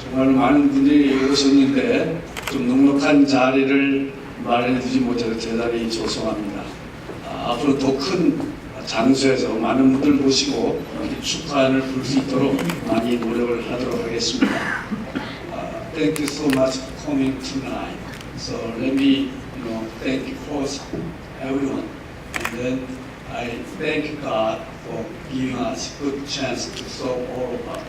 정말 많은 분들이 오셨는데 좀 넉넉한 자리를 마련해주지 못해서 대단히 죄송합니다. 아, 앞으로 더 큰 장소에서 많은 분들 모시고 축하를 부를 수 있도록 많이 노력을 하도록 하겠습니다. Uh, thank you so much for coming tonight. So let me, you know, thank you first everyone, and then I thank God for giving us good chance to serve all of us.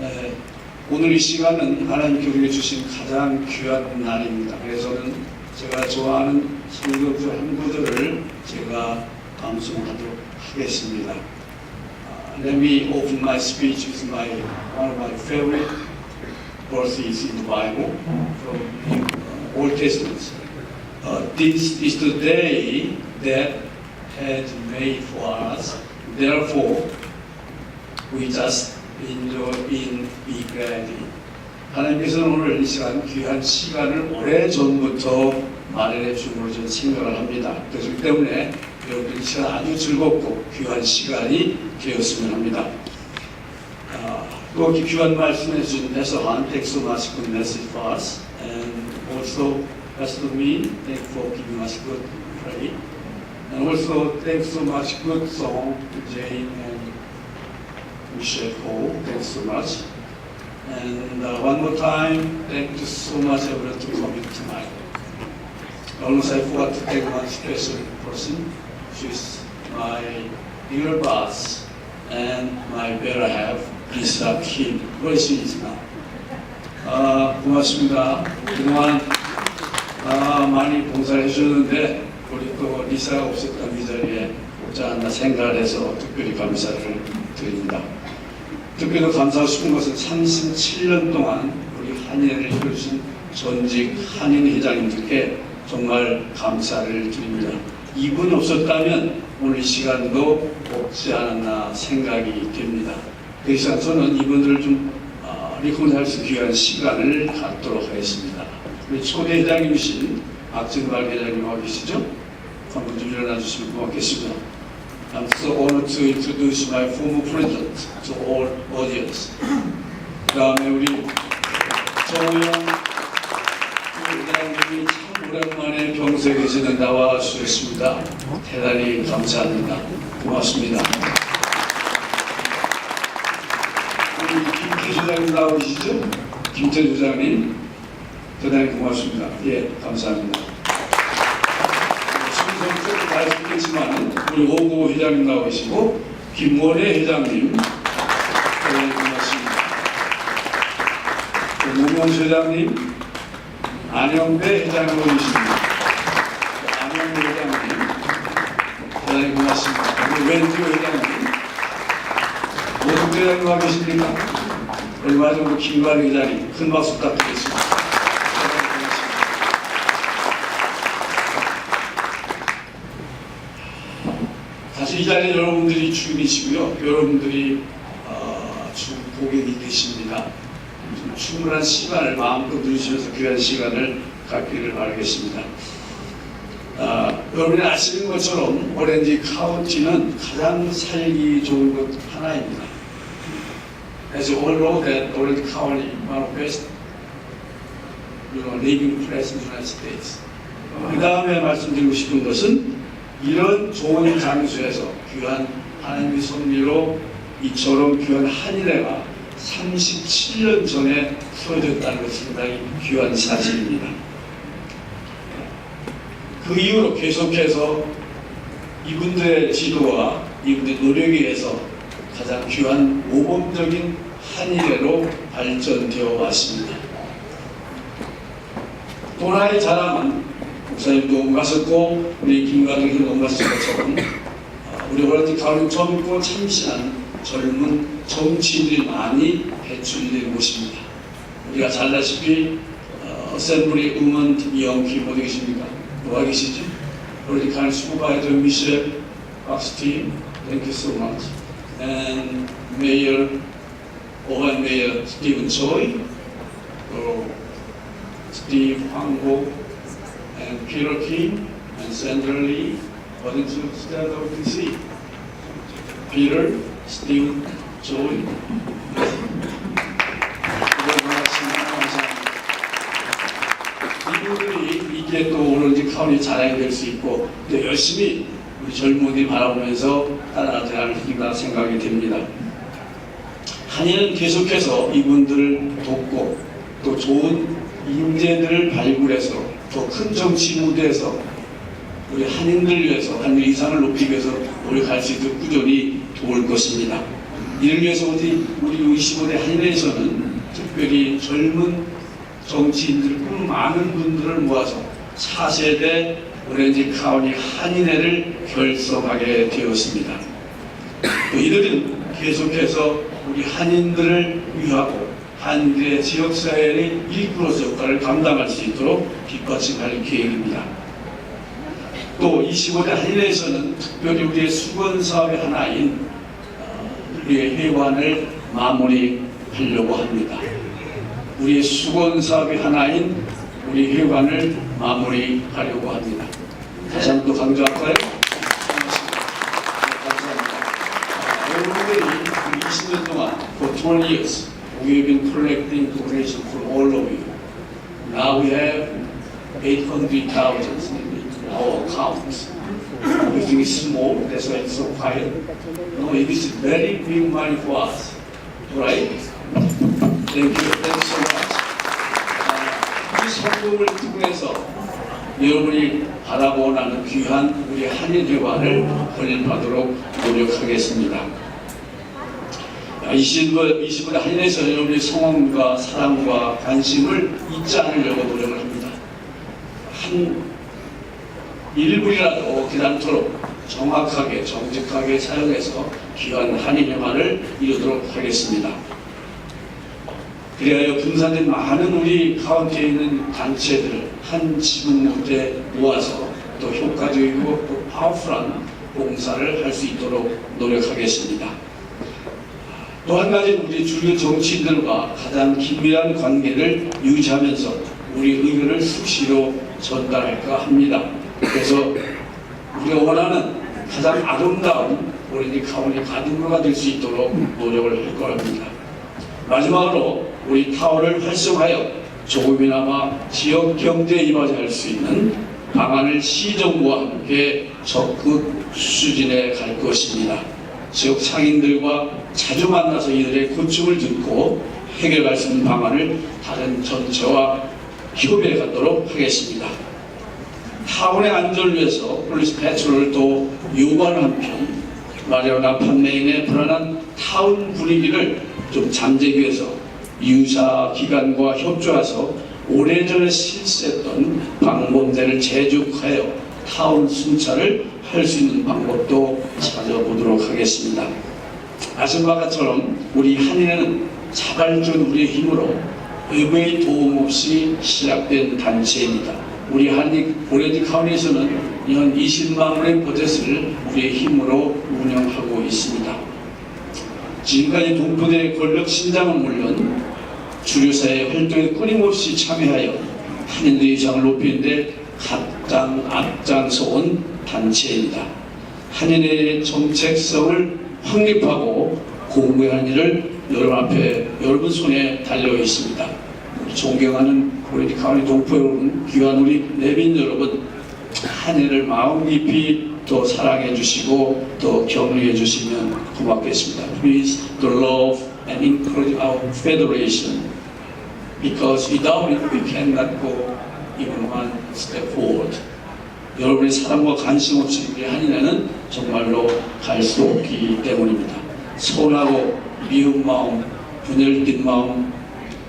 네, 오늘 이 시간은 하나님께 우리에게 주신 가장 귀한 날입니다. 그래서 저는 제가 좋아하는 성경주 한 구절을 제가 방송하도록 하겠습니다. Uh, let me open my speech with my one of my favorite verses in the Bible from the Old Testament. Uh, this is the day that has made for us. Therefore, we just in be glad. 하나님께서는 오늘 이 시간 귀한 시간을 오래 전부터 마련해 저는 생각을 합니다. 그렇기 때문에 여러분들 이 시간 아주 즐겁고 귀한 시간이 되었으면 합니다. 아, 또 이렇게 귀한 말씀해 주신 so much good message for us and also Pastor Min thank you for giving us good pray and also thanks so much good song to Jane and Michelle Cole thanks so much and uh, one more time thank you so much everyone to coming tonight almost I forgot to thank one special person she's my dear boss and my better half Lisa Kim where she is now 아, 고맙습니다. 그동안 아, 많이 봉사를 해주셨는데 우리 또 리사가 없었던 이 자리에 없지 않나 생각을 해서 특별히 감사를 드립니다. 특별히 감사하고 싶은 것은 37년 동안 우리 한인회를 이끌어주신 전직 한인 회장님들께 정말 감사를 드립니다. 이분 없었다면 오늘 이 시간도 없지 않았나 생각이 됩니다. 그 시간 저는 이분들을 좀 어, 리콘할 수 귀한 시간을 갖도록 하겠습니다. 우리 초대 회장님이신 박진발 회장님 와 계시죠? 한번 좀 일어나 주시면 고맙겠습니다. I'm so honored to introduce my former president to all audience. 그 다음에 우리 정우영 회장님이 참 오랜만에 병석에 계시는 나와 주셨습니다. 대단히 감사합니다. 고맙습니다. 우리 김태 주장님 나오시죠? 김태 주장님 대단히 고맙습니다. 예, 감사합니다. 순서는 말씀드리지만 우리 오고 회장님 나와 계시고 김원혜 회장님 대단히 고맙습니다. 노명수 회장님, 안영배 회장님 오셨습니다. 안영배 회장님 대단히 고맙습니다. 우리 왼쪽 회장님 모든 회장님 와 계십니까? 얼마 전에 김관희 회장님 큰 박수 부탁드리겠습니다. 대단히 고맙습니다. 사실 이 자리에 여러분들이 주인이시고요. 여러분들이 어, 주 고객이 되십니다. 좀 충분한 시간을 마음껏 누리시면서 귀한 시간을 갖기를 바라겠습니다. 아, 여러분이 아시는 것처럼 오렌지 카운티는 가장 살기 좋은 곳 하나입니다. As you all know that Orange County is one of the best you know, living place in the United States. 그 다음에 말씀드리고 싶은 것은 이런 좋은 장소에서 귀한 하나님의 섭리로 이처럼 귀한 한일회가 37년 전에 세워졌다는 것은 상당히 귀한 사실입니다. 그 이후로 계속해서 이분들의 지도와 이분들의 노력에 의해서 가장 귀한 모범적인 한일회로 발전되어 왔습니다. 또 하나의 자랑은 목사님도 옮가셨고 우리 김가동이 옮가신 것처럼 어, 우리 오라티 가을 젊고 참신한 젊은 정치인들이 많이 배출이 된 곳입니다. 우리가 잘 아시다시피 어, 어셈블리 의원 이영기 어디 계십니까? 누가 계시지? 우리 간 슈퍼바이저 미셸 박스팀 Thank you so much. And Mayor 오반 Mayor Stephen Choi, 또 Steve 황고 and Peter King and Sandra Lee wanted to stand up to see. Peter, Steve, Joey. 이분들이 이게 또 오늘 이제 카운이 자랑이 될 수 있고 또 열심히 우리 젊은이 바라보면서 따라가야 할 힘이다 생각이 됩니다. 한인은 계속해서 이분들을 돕고 또 좋은 인재들을 발굴해서 더큰 정치 무대에서 우리 한인들 위해서 한인 이상을 높이기 위해서 노력할 수 있도록 꾸준히 도울 것입니다. 이를 위해서 우리 우리 25대 한인에서는 특별히 젊은 정치인들 뿐 많은 분들을 모아서 4세대 오렌지 카운티 한인회를 결성하게 되었습니다. 또 이들은 계속해서 우리 한인들을 위하고 한인들의 지역사회의 일부로서 역할을 감당할 수 있도록 뒷받침할 계획입니다. 또 25대 한인회에서는 특별히 우리의 수건 사업의 하나인 어, 우리의 회관을 마무리하려고 합니다. 우리의 수건 사업의 하나인 우리 회관을 마무리하려고 합니다. 다시 한번또 강조할까요? 감사합니다. 여러분들이 20년 동안 20 years we've been collecting donation from all of you. Now we have 800,000 in our accounts. We think it's small, that's why it's so quiet. No, it is very big money for us, right? Thank you. Thank you so much. 아, 이 성공을 통해서 여러분이 바라보고 나는 귀한 우리 한인회관을 건립하도록 노력하겠습니다. 20분, 20분의 한인에서 여러분의 성원과 사랑과 관심을 잊지 않으려고 노력을 합니다. 한 1분이라도 그않도록 정확하게 정직하게 사용해서 귀한 한인회관을 이루도록 하겠습니다. 그리하여 분산된 많은 우리 카운티에 있는 단체들을 한 지분 무대에 모아서 또 효과적이고 또 파워풀한 봉사를 할 수 있도록 노력하겠습니다. 또 한 가지 우리 주류 정치인들과 가장 긴밀한 관계를 유지하면서 우리 의견을 수시로 전달할까 합니다. 그래서 우리가 원하는 가장 아름다운 우리 카운티 가든으로가 될 수 있도록 노력을 할 거랍니다. 마지막으로 우리 타워를 활성화하여 조금이나마 지역 경제에 이바지할 수 있는 방안을 시정부와 함께 적극 추진해 갈 것입니다. 지역 상인들과 자주 만나서 이들의 고충을 듣고 해결할 수 있는 방안을 다른 전체와 협의해 갖도록 하겠습니다. 타운의 안전을 위해서 폴리스 패트롤을 또 요구하는 한편 마리아나 판매인의 불안한 타운 분위기를 좀 잠재기 위해서 유사 기관과 협조해서 오래전에 실시했던 방범대를 재촉하여 타운 순찰을 할 수 있는 방법도 찾아보도록 하겠습니다. 아시는 바와 것처럼 우리 한인회는 자발적 우리의 힘으로 외부의 도움 없이 시작된 단체입니다. 우리 한인 오렌지 카운티에서는 연 20만 원의 버젯을 우리의 힘으로 운영하고 있습니다. 지금까지 동포들의 권력 신장은 물론 주류사회 활동에 끊임없이 참여하여 한인들의 위상을 높이는데 가장 앞장서 온 단체입니다. 한인의 정책성을 확립하고 공부하는 일을 여러분 앞에 여러분 손에 달려 있습니다. 존경하는 우리 카운티 동포 여러분, 귀한 우리 내빈 여러분, 한인을 마음 깊이 또 사랑해 주시고 또 격려해 주시면 고맙겠습니다. Please to love and encourage our federation because without it we cannot go even one step forward. 여러분의 사랑과 관심 없이 우리 한인회는 정말로 갈 수 없기 때문입니다. 서운하고 미운 마음, 분열된 마음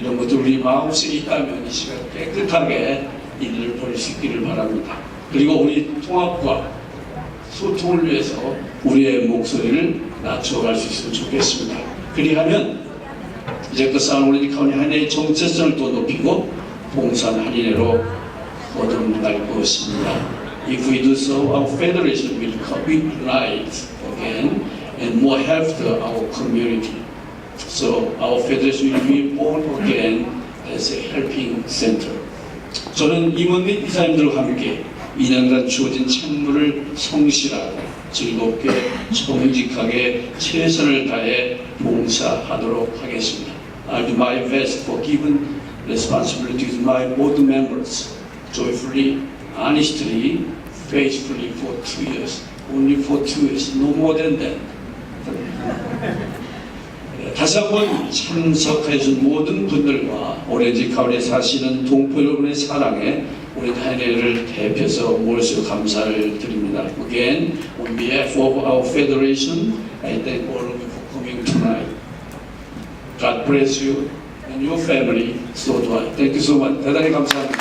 이런 것들 우리 마음속에 있다면 이 시간 깨끗하게 이들을 버릴 수 있기를 바랍니다. 그리고 우리 통합과 소통을 위해서 우리의 목소리를 낮춰갈 수 있으면 좋겠습니다. 그리하면 이제껏 쌓은 우리 카운티 한해의 정체성을 또 높이고 봉산 한인회로 거듭날 것입니다. If we do so, our federation will reignite again and more help to our community. So our federation will be born again as a helping center. 저는 임원 및 이사님들과 함께 2년간 주어진 책무를 성실하고 즐겁게 정직하게 최선을 다해 봉사하도록 하겠습니다. I'll do my best for given responsibility to my board members joyfully honestly, faithfully for two years. Only for two years, no more than that. 네, 다시 한번 참석해준 모든 분들과 오렌지 카운에 사시는 동포 여러분의 사랑에 오렌지 하이네를 대표해서 모여서 감사를 드립니다. Again, on behalf of our federation, I thank all of you for coming tonight. God bless you and your family. So do I. Thank you so much. 대단히 감사합니다.